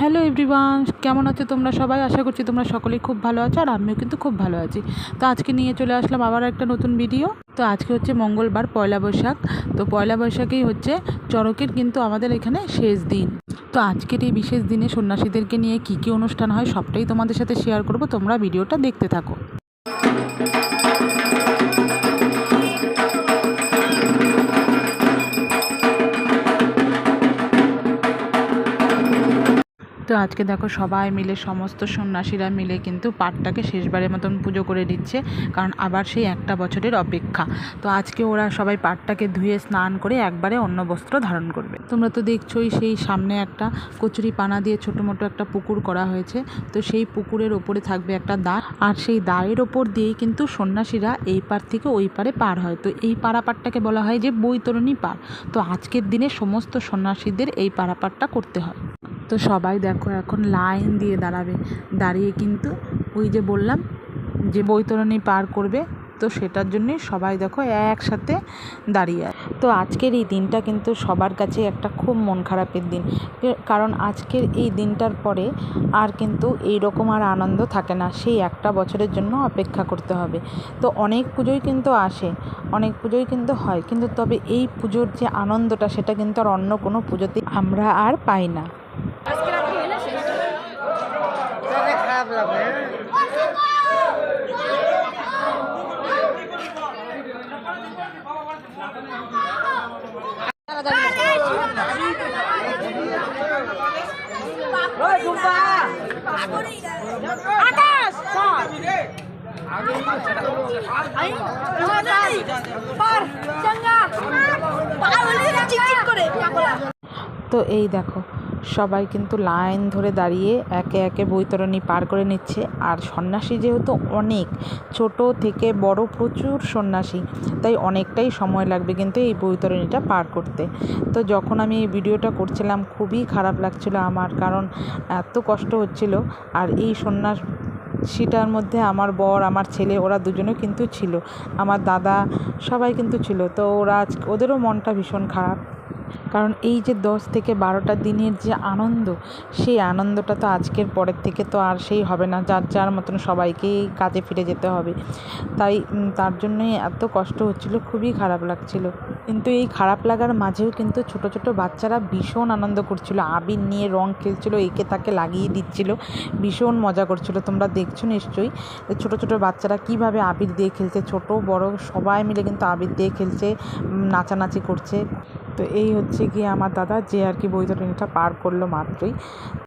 Hello everyone কেমন আছো তোমরা সবাই? আশা করছি তোমরা সকলেই খুব ভালো আছো আর আমিও কিন্তু খুব ভালো আছি। তো আজকে নিয়ে চলে আসলাম আবার একটা নতুন ভিডিও তো আজকে হচ্ছে মঙ্গলবার, পয়লা বৈশাখ। তো পয়লা বৈশাখেই হচ্ছে চড়কের কিন্তু আমাদের এখানে শেষ দিন। তো আজকের এই বিশেষ দিনে সন্ন্যাসীদেরকে নিয়ে কী কী অনুষ্ঠান হয় সবটাই তোমাদের সাথে শেয়ার করব। তোমরা ভিডিওটা দেখতে থাকো। তো আজকে দেখো সবাই মিলে, সমস্ত সন্ন্যাসীরা মিলে কিন্তু পাঠটাকে শেষবারের মতন পুজো করে দিচ্ছে, কারণ আবার সেই একটা বছরের অপেক্ষা। তো আজকে ওরা সবাই পাঠটাকে ধুয়ে স্নান করে একবারে অন্য বস্ত্র ধারণ করবে। তোমরা তো দেখছোই সেই সামনে একটা কচুরি পানা দিয়ে ছোটো মোটো একটা পুকুর করা হয়েছে, তো সেই পুকুরের ওপরে থাকবে একটা দা আর সেই দায়ের ওপর দিয়েই কিন্তু সন্ন্যাসীরা এই পার থেকে ওই পারে পার হয়। তো এই পারাপারটাকে বলা হয় যে বৈতরণী পার। তো আজকের দিনে সমস্ত সন্ন্যাসীদের এই পারাপারটা করতে হয়। তো সবাই দেখো এখন লাইন দিয়ে দাঁড়াবে। দাঁড়িয়ে কিন্তু ওই যে বললাম, যে বৈতরণী পার করবে, তো সেটার জন্যে সবাই দেখো একসাথে দাঁড়িয়ে তো আজকের এই দিনটা কিন্তু সবার কাছে একটা খুব মন খারাপের দিন। কারণ আজকের এই দিনটার পরে আর কিন্তু এই রকম আর আনন্দ থাকে না। সেই একটা বছরের জন্য অপেক্ষা করতে হবে। তো অনেক পুজোই কিন্তু আসে, অনেক পুজোই কিন্তু হয়, কিন্তু তবে এই পুজোর যে আনন্দটা সেটা কিন্তু আর অন্য কোনো পুজোতে আমরা আর পাই না। তো এই দেখো সবাই কিন্তু লাইন ধরে দাঁড়িয়ে একে একে বৈতরণী পার করে নিচ্ছে। আর সন্ন্যাসী যেহেতু অনেক, ছোট থেকে বড় প্রচুর সন্ন্যাসী, তাই অনেকটাই সময় লাগবে কিন্তু এই বৈতরণীটা পার করতে। তো যখন আমি এই ভিডিওটা করছিলাম, খুবই খারাপ লাগছিল আমার, কারণ এত কষ্ট হচ্ছিল। আর এই সন্ন্যাস সেটার মধ্যে আমার বর, আমার ছেলে, ওরা দুজনেও কিন্তু ছিল। আমার দাদা সবাই কিন্তু ছিল। তো ওরা আজ, ওদেরও মনটা ভীষণ খারাপ। কারণ এই যে দশ থেকে বারোটা দিনের যে আনন্দ, সেই আনন্দটা তো আজকের পরের থেকে তো আর সেই হবে না। যার যার মতন সবাইকেই কাজে ফিরে যেতে হবে। তাই তার জন্যই এত কষ্ট হচ্ছিল, খুবই খারাপ লাগছিল। কিন্তু এই খারাপ লাগার মাঝেও কিন্তু ছোট ছোট বাচ্চারা ভীষণ আনন্দ করছিল। আবির নিয়ে রং খেলছিল, একে তাকে লাগিয়ে দিচ্ছিল। ভীষণ মজা করছিল। তোমরা দেখছ নিশ্চয়ই ছোট ছোট বাচ্চারা কীভাবে আবির দিয়ে খেলছে। ছোট, বড় সবাই মিলে কিন্তু আবির দিয়ে খেলছে নাচানাচি করছে। তো এই হচ্ছে গিয়ে আমার দাদা যে আর কি বৈতরণীটা পার করল মাত্রই।